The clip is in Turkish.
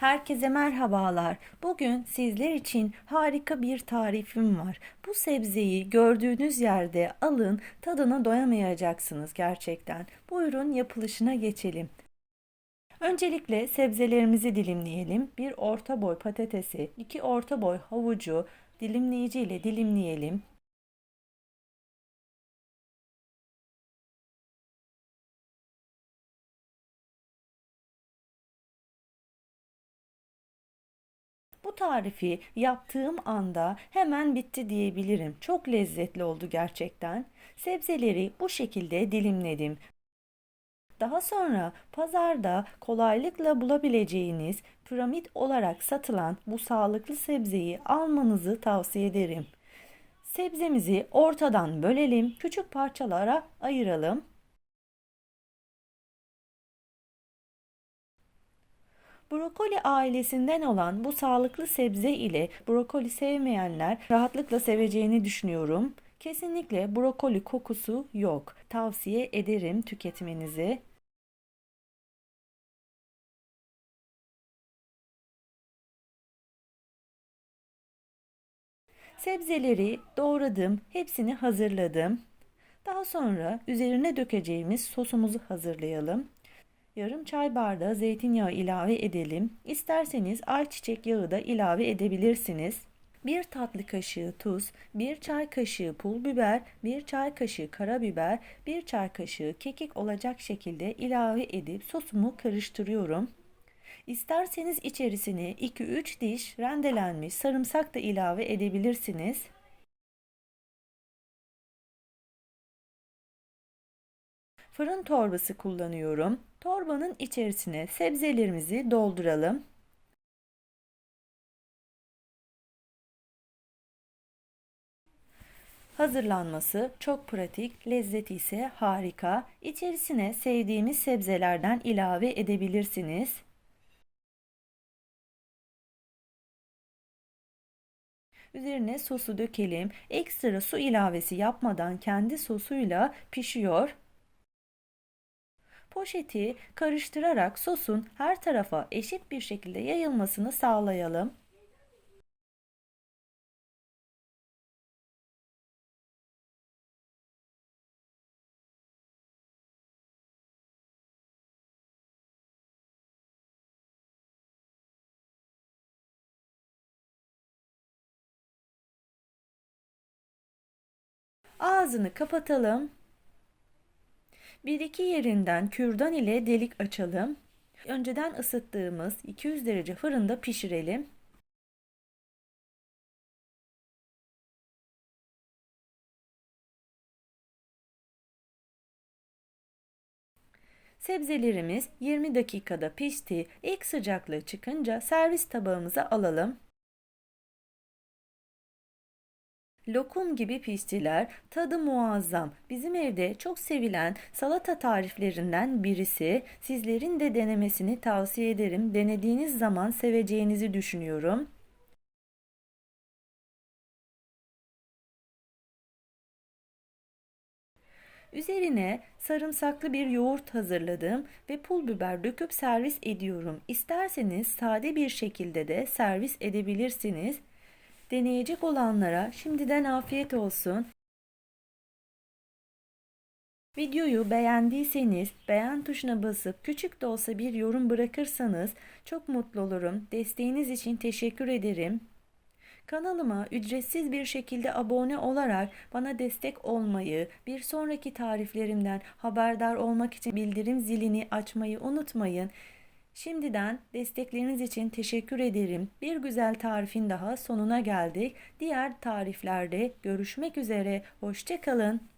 Herkese merhabalar. Bugün sizler için harika bir tarifim var. Bu sebzeyi gördüğünüz yerde alın, tadına doyamayacaksınız gerçekten. Buyurun yapılışına geçelim. Öncelikle sebzelerimizi dilimleyelim. Bir orta boy patatesi, iki orta boy havucu dilimleyici ile dilimleyelim. Bu tarifi yaptığım anda hemen bitti diyebilirim. Çok lezzetli oldu gerçekten. Sebzeleri bu şekilde dilimledim. Daha sonra pazarda kolaylıkla bulabileceğiniz piramit olarak satılan bu sağlıklı sebzeyi almanızı tavsiye ederim. Sebzemizi ortadan bölelim, küçük parçalara ayıralım. Brokoli ailesinden olan bu sağlıklı sebze ile brokoli sevmeyenler rahatlıkla seveceğini düşünüyorum. Kesinlikle brokoli kokusu yok. Tavsiye ederim tüketmenizi. Sebzeleri doğradım, hepsini hazırladım. Daha sonra üzerine dökeceğimiz sosumuzu hazırlayalım. Yarım çay bardağı zeytinyağı ilave edelim. İsterseniz ayçiçek yağı da ilave edebilirsiniz. 1 tatlı kaşığı tuz, 1 çay kaşığı pul biber, 1 çay kaşığı karabiber, 1 çay kaşığı kekik olacak şekilde ilave edip sosumu karıştırıyorum. İsterseniz içerisine 2-3 diş rendelenmiş sarımsak da ilave edebilirsiniz. Fırın torbası kullanıyorum. Torbanın içerisine sebzelerimizi dolduralım. Hazırlanması çok pratik, lezzeti ise harika. İçerisine sevdiğimiz sebzelerden ilave edebilirsiniz. Üzerine sosu dökelim. Ekstra su ilavesi yapmadan kendi sosuyla pişiyor. Poşeti karıştırarak sosun her tarafa eşit bir şekilde yayılmasını sağlayalım. Ağzını kapatalım. Bir iki yerinden kürdan ile delik açalım. Önceden ısıttığımız 200 derece fırında pişirelim. Sebzelerimiz 20 dakikada pişti. İlk sıcaklığı çıkınca servis tabağımıza alalım. Lokum gibi piştiler, tadı muazzam. Bizim evde çok sevilen salata tariflerinden birisi. Sizlerin de denemesini tavsiye ederim. Denediğiniz zaman seveceğinizi düşünüyorum. Üzerine sarımsaklı bir yoğurt hazırladım ve pul biber döküp servis ediyorum. İsterseniz sade bir şekilde de servis edebilirsiniz. Deneyecek olanlara şimdiden afiyet olsun. Videoyu beğendiyseniz beğen tuşuna basıp küçük de olsa bir yorum bırakırsanız çok mutlu olurum. Desteğiniz için teşekkür ederim. Kanalıma ücretsiz bir şekilde abone olarak bana destek olmayı, bir sonraki tariflerimden haberdar olmak için bildirim zilini açmayı unutmayın. Şimdiden destekleriniz için teşekkür ederim. Bir güzel tarifin daha sonuna geldik. Diğer tariflerde görüşmek üzere. Hoşçakalın.